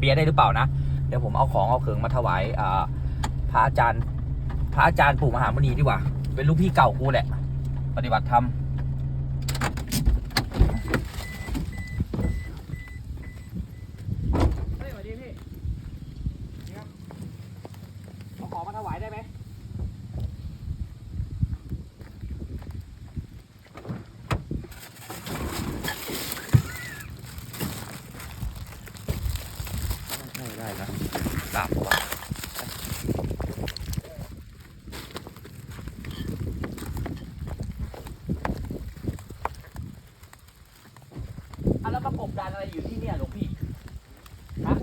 เบียร์ได้หรือเปล่านะ เดี๋ยวผมเอาของเอาเขิงมาถวายพระอาจารย์ พระอาจารย์ปู่มหามุนีดีกว่า เป็นลูกพี่เก่ากูแหละ ปฏิบัติธรรม เฮ้ยสวัสดีพี่นี่ครับเอาของมาถวายได้ไหม ได้ได้นะกราบว่ะอะแล้วประกบดาน อะไรอยู่ที่เนี่ยหลวงพี่ฮะ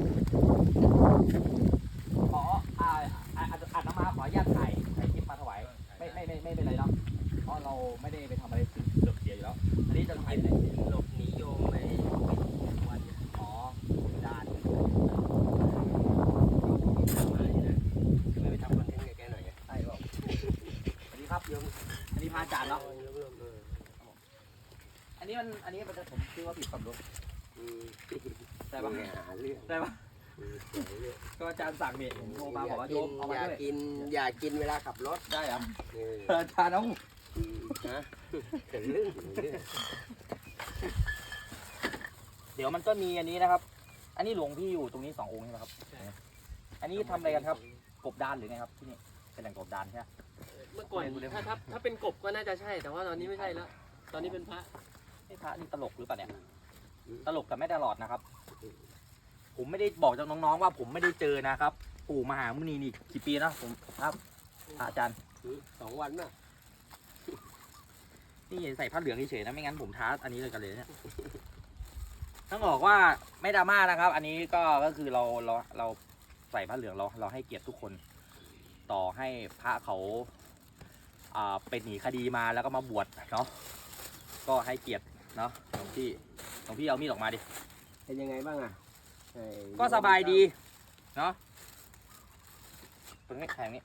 ขออ่าอ่าอาจอาจจะมาขออนุญาตถ่ายถ่ายคลิปมาถวายไม่ไม่ไม่ไม่เป็นไรเนาะเพราะเราไม่ได้ไปทำอะไรเสื่อมเสียอยู่แล้ว อันนี้จะถ่ายไหนหลบหนีโยมไปวันเนี่ยอ๋อด่านทำอะไรนะคือไม่ไปทำคอนเทนต์กับแกหน่อยไงใช่เปล่าสวัสดีครับโยมอันนี้พระอาจารย์เนาะเริ่มเอออันนี้มันอันนี้มันจะผมคิดว่าผิดสำรวจอืม ได้ปะหาเรื่องได้ปะอืมเสียเรื่องก็อาจารย์สั่งเนี่ยผมโทรมาบอกว่าโยมเอามาอยากด้วยกินอยากกินเวลาขับรถได้เหรอเอออาจารย์เอาอืมฮะเสียเรื่องเสียเรื่องเดี๋ยวมันก็มีอันนี้นะครับ อันนี้หลวงพี่อยู่ตรงนี้สององค์ใช่ไหมครับ อันนี้ทำอะไรกันครับ กบดานหรือไงครับที่นี่เป็นแหล่งกบดานใช่ไหมเมื่อก่อนถ้าถ้าถ้าเป็นกบก็น่าจะใช่ แต่ว่าตอนนี้ไม่ใช่แล้ว ตอนนี้เป็นพระไอ้พระนี่ตลกหรือเปล่าเนี่ย ตลกแต่ไม่ตลอดนะครับ ผมไม่ได้บอกจากน้องๆว่าผมไม่ได้เจอนะครับ ปู่มหามุนีนี่กี่ปีนะผมครับพระอาจารย์อืมสองวันน่ะนี่ใส่ผ้าเหลืองเฉยๆนะไม่งั้นผมท้าอันนี้เลยกันเลยเนี่ยต้องบอกว่าไม่ดราม่านะครับ อันนี้ก็ก็คือเราเราเราใส่ผ้าเหลืองเราเราให้เกียรติทุกคน ต่อให้พระเขาอ่าเป็นหนีคดีมาแล้วก็มาบวชเนาะก็ให้เกียรติเนาะห ลวงพี่หลวงพี่เอามีดออกมาดิเป็นยังไงบ้างอะไอ้ก็สบายดีเนาะตรงนี้แข็งนี้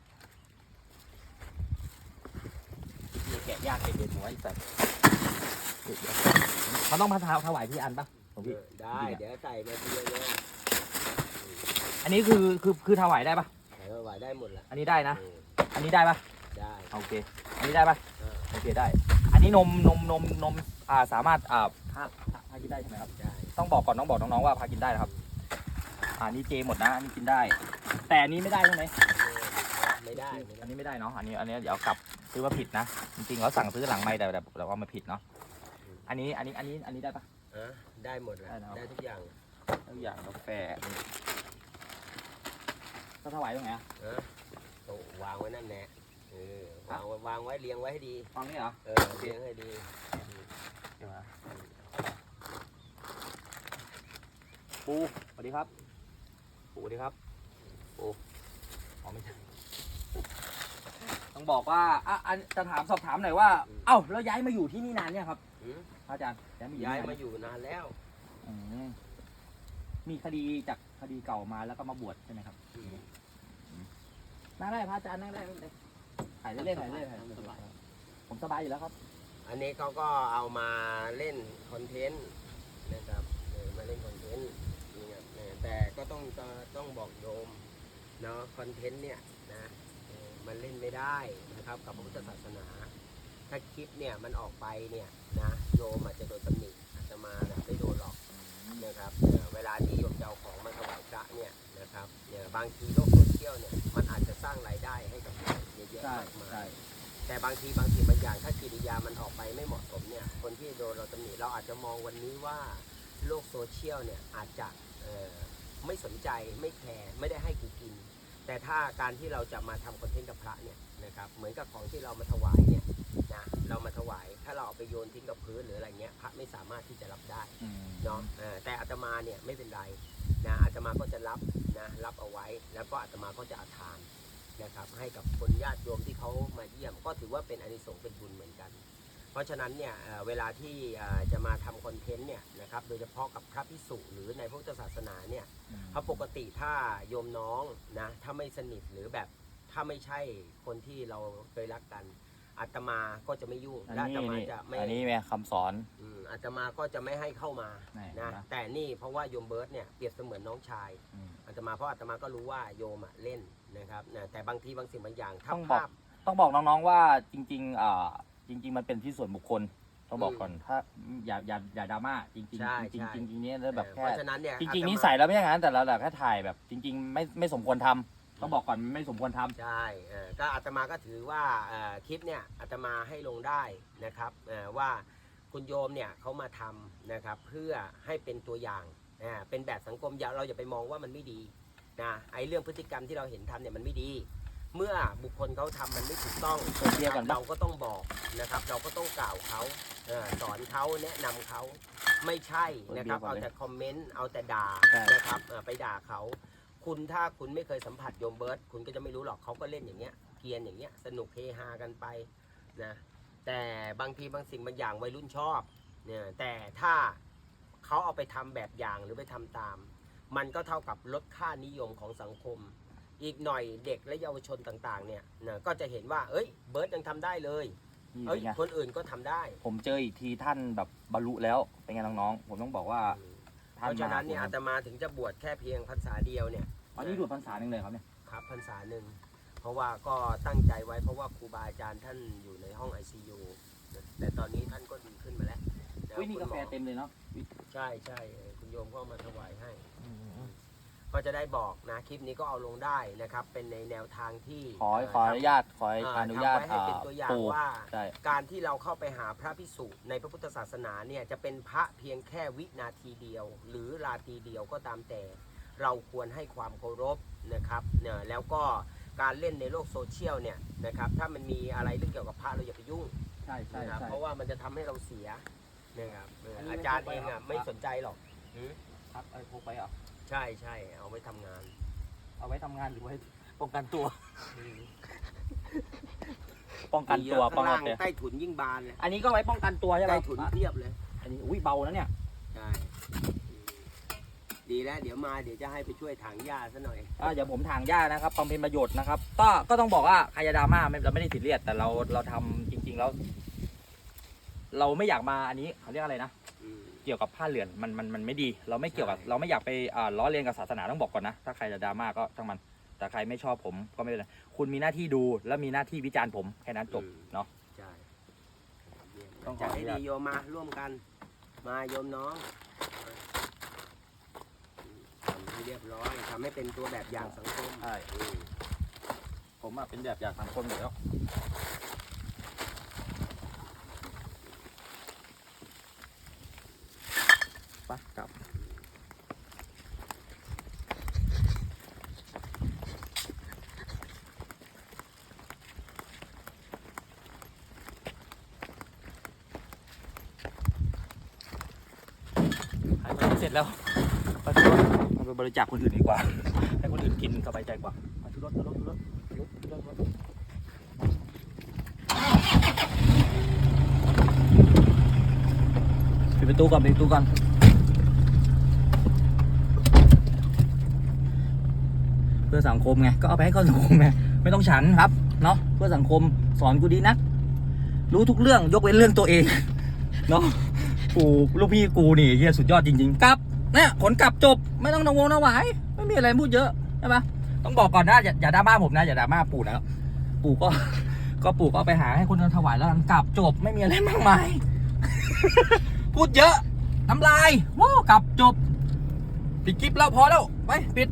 มีแกะย่างเด็ดๆหัวไอ้สัตว์เขาต้องมาถถวายพี่อันปะหลวงเอพี่อได้ เดี๋ยวใส่มาทีเดียวเลยอันนี้คือคือคือถวายได้ปะใส่มาไหวได้หมดละอันนี้ได้นะ เอออันนี้ได้ปะได้โอเค อันนี้ได้ปะเออโอเคได้ อันนี้นมนมนมนมอ่าสามารถอ่า พาพาพากินได้ใช่ไหมครับได้ต้องบอกก่อนต้องบอกน้องๆว่าพากินได้นะครับ อ่านี่เจหมดนะอันนี้กินได้ แต่อันนี้ไม่ได้ใช่ไหมเออไม่ได้ไม่อัได้นนี้ไม่ได้เนาะ อันนี้อันนี้เดี๋ยวกลับซื้อว่าผิดนะ จริงๆเขาสั่งซื้อหลังไม่แต่แต่แต่ว่ามาผิดเนาะ อันนี้อันนี้อันนี้อันนี้ได้ปะเออได้หมดละได้นะครับได้ทุกอย่างทุกอย่างกาแฟนี่ก็ถวายตรงไหนอะเออโอ้วางไว้นั่นแหละเออวางไว้วางไว้เรียงไว้ให้ดีตรงนี้เหรอ เออเรียงให้ดี เดี๋ยวนะ ปูสวัสดีครับ ปูสวัสดีครับ ปูอ๋อไม่ใช่ต้องบอกว่าอะอันจะถามสอบถามหน่อยว่า เอ้าแล้วย้ายมาอยู่ที่นี่นานเนี่ยงครับอืมอาจารย์ย้ายมาอยู่ย้ายที่มานี่นนอยู่นานแล้วอืมมีคดีจากคดีเก่ามาแล้วก็มาบวชใช่ไหมครับอืม นั่งได้พระอาจารย์นั่งได้นั่งได้ถ่ายเล่นๆถ่ายเล่นๆถ่ายเล่นๆผมสบายอยู่แล้วครับ อันนี้เขาก็เอามาเล่นคอนเทนต์นะครับเออมาเล่นคอนเทนต์นี่ไงเออแต่ก็ต้องต้องบอกโยม เนาะคอนเทนต์เนี่ยนะเออมันเล่นไม่ได้นะครับกับพระพุทธศาสนา ถ้าคลิปเนี่ยมันออกไปเนี่ยนะโยมอาจจะโดนตำหนิอาจจะมานะไม่โดนหรอกนะครับเอ่อเวลาที่โยมจะเอาของมาถวายพระเนี่ยนะครับเนี่ยบางทีโลกโซเชียลเนี่ยมันอาจจะสร้างรายได้ให้กับเราเยอะแยะใช่มากมาใช่ยแต่บางทีบางทีบางอย่างถ้ากิริยามันออกไปไม่เหมาะสมเนี่ยคนที่โดนเราตำหนิเราอาจจะมองวันนี้ว่าโลกโซเชียลเนี่ยอาจจะเอ่อไม่สนใจไม่แคร์ไม่ได้ให้กูกิน แต่ถ้าการที่เราจะมาทำคอนเทนต์กับพระเนี่ยนะครับเหมือนกับของที่เรามาถวายเนี่ยนะเรามาถวายถ้าเราเอาไปโยนทิ้งกับพื้นหรืออะไรเงี้ยพระไม่สามารถที่จะรับได้อืมเนาะเออแต่อาตมาเนี่ยไม่เป็นไรนะอาตมาก็จะรับนะรับเอาไว้ แล้วก็อาตมาก็จะอาทานนะครับให้กับคนญาติโยมที่เขามาเยี่ยม ก็ถือว่าเป็นอานิสงส์เป็นบุญเหมือนกัน เพราะฉะนั้นเนี่ยเอ่อเวลาที่เอ่อจะมาทำคอนเทนต์เนี่ยนะครับโดยเฉพาะกับพระพิสุหรือในพระพุทธศาสนาเนี่ยเพราะปกติถ้าโยมน้องนะถ้าไม่สนิทหรือแบบถ้าไม่ใช่คนที่เราเคยรักกันอาตมาก็จะไม่ยุ่งอันและอานี้ตมานี่จะไม่อันนี้แม่คำสอนอืมอาตมาก็จะไม่ให้เข้ามาไหนนะนะแต่นี่เพราะว่าโยมเบิร์ตเนี่ยเปรียบเสมือนน้องชายอืมอาตมาเพราะอาตมาก็รู้ว่าโยมอะเล่นนะครับนะแต่บางทีบางสิ่งบางอย่างถ้าต้องบอกภาพต้องบอกน้องๆว่าจริงๆอ่า จริง ๆ มันเป็นที่ส่วนบุคคลต้องบอกอืมก่อนถ้าอย่าอย่าอย่าดราม่าจริงๆใช่จริงใช่ ๆจริงๆเนี่ยแล้วแบบเพแค่ราะฉะนั้นเนี่ยจริงๆอาตมานิสัยเราไม่อย่างนั้นแต่เราแบบแค่ถ่ายแบบ จริง ๆ ไม่ไม่สมควรทำต้องบอกก่อนไม่สมควรทำ ใช่เออก็อาตมาก็ถือว่าเอ่อคลิปเนี่ยอาตมาให้ลงได้นะครับเอ่อว่าคุณโยมเนี่ยเขามาทำนะครับเพื่อให้เป็นตัวอย่างอ่าเป็นแบบสังคมอย่าเราอย่าไปมองว่ามันไม่ดีนะไอ้เรื่องพฤติกรรมที่เราเห็นทำเนี่ยมันไม่ดี เมื่อบุคคลเขาทำมันไม่ถูกต้องโอเคก่อนปะ เราก็ต้องบอกนะครับ เราก็ต้องกล่าวเขาเออสอนเขาแนะนำเขาไม่ใช่นะครับ เอาแต่คอมเมนต์เอาแต่ด่าใช่ นะครับเออไปด่าเขา คุณถ้าคุณไม่เคยสัมผัสโยมเบิร์ตคุณก็จะไม่รู้หรอกเขาก็เล่นอย่างเงี้ยเกรียนอย่างเงี้ยสนุกเฮฮากันไปนะแต่บางทีบางสิ่งบางอย่างวัยรุ่นชอบเนี่ยแต่ถ้าเขาเอาไปทำแบบอย่างหรือไปทำตาม มันก็เท่ากับลดค่านิยมของสังคม อีกหน่อยเด็กและเยาวชนต่างๆ เนี่ยนะก็จะเห็นว่า เอ้ย เบิร์ตยังทำได้เลยนี่เอ้เป็ยนไงคนอื่นก็ทำได้ผมเจออีกทีท่านแบบบรรลุแล้วเป็นไงน้องๆผมต้องบอกว่าเพท่านราะฉะนั้นเนี่ยมาอาตมาถึงจะบวชแค่เพียงพรรษาเดียวเนี่ย อันนี้ดูดพรรษาหนึ่งเลยครับเนี่ยครับพรรษาหนึ่งเพราะว่าก็ตั้งใจไว้เพราะว่าครูบาอาจารย์ท่านอยู่ในห้อง ICU นะแต่ตอนนี้ท่านก็ดีขึ้นมาแล้วะอุ้ยนี่คุกาณหแฟอเต็มเลยเนาะ ใช่ใช่เออคุณโยมก็เอามาถวายให้ ก็จะได้บอกนะคลิปนี้ก็เอาลงได้นะครับเป็นในแนวทางที่ขอขออนุญาตขอเอ่ออนุญาตทำไว้ให้เป็นตัวอย่างปู่ว่าใช่การที่เราเข้าไปหาพระพิสุในพระพุทธศาสนาเนี่ยจะเป็นพระเพียงแค่วินาทีเดียว หรือราตรีเดียวก็ตามแต่ เราควรให้ความเคารพนะครับเนี่ยแล้วก็การเล่นในโลกโซเชียลเนี่ยนะครับถ้ามันมีอะไรเรื่องเกี่ยวกับพระเราอย่าไปยุ่งใช่ใช่นะครับใช่เพราะว่ามันจะทำให้เราเสียนะครับเอออันนี้ไม่อาจารย์พกไปเองอะหรอไม่สนใจหรอกหือครับไอ้พกไปเหรอะ ใช่ใช่เอาไว้ทำงาน เอาไว้ทำงานหรือไว้ป้องกันตัว ป้องกันตัวมีเยอะป้องข้างกัล่านงตัว ใต้ถุนยิ่งบานเลยอันนี้ก็ไว้ป้องกันตัวใช่ไหมใต้ถุนเพียบเลย อันนี้อุ้ยเบานะเนี่ย ใช่ ดีแล้ว เดี๋ยวมาเดี๋ยวจะให้ไปช่วยถางหญ้าซะหน่อย อ่าเดี๋ยวผมถางหญ้านะครับบำเพ็ญประโยชน์นะครับ ก็ ก็ต้องบอกว่าใครจะดราม่าไม่เราไม่ได้ติดเลียดแต่เรา เราทำจริง ๆ แล้ว เราไม่อยากมาอันนี้เขาเรียกอะไรนะอืม เกี่ยวกับผ้าเหลืองมันมันมันไม่ดี เราไม่เกี่ยวกับใช่เราไม่อยากไปอ่าล้อเลียนกับศาสนาต้องบอกก่อนนะถ้าใครจะดราม่าก็ช่างมัน แต่ใครไม่ชอบผมก็ไม่เป็นไรคุณมีหน้าที่ดูและมีหน้าที่วิจารณ์ผมแค่นั้นจบเนาะ ใช่เยี่ยมต้องขอจัดอนุให้ญาต ดีโยมมาร่วมกัน มาโยมน้องทำให้เรียบร้อยทำให้เป็นตัวแบบอย่างสังคมใช่อืมผมอะเป็นแบบอย่างสังคมอยู่แล้ว ไปกลับ ขายไปเสร็จแล้วไปขึ้นรถเอาไปบริจาคคนอื่นดีกว่า ให้คนอื่นกินสบายใจกว่ามาขึ้นรถขึ้นรถขึ้นรถขึ้นรถขึ้นรถขึ้นรถ ปิดประตูก่อนปิดประตูก่อน เพื่อสังคมไงก็เอาไปให้เขาสังคมไงไม่ต้องฉันครับเนาะเพื่อสังคมสอนกูดีนัก รู้ทุกเรื่องยกเว้นเรื่องตัวเองเนาะกูลูกพี่กูนี่เฮียสุดยอดจริงๆกลับเนี่ยผลกลับจบไม่ต้องนงวงนวายไม่มีอะไรพูดเยอะใช่ปะต้องบอกก่อนนะอย่าอย่าดราม่าผมนะอย่าดราม่าปู่นะปู่ก็ก็ปู่ก็เอาไปหาให้คนถวายแล้วกันกลับจบไม่มีอะไรมากมาย พูดเยอะน้ำลายว้ากลับจบปิดคลิปแล้วพอแล้วไปปิด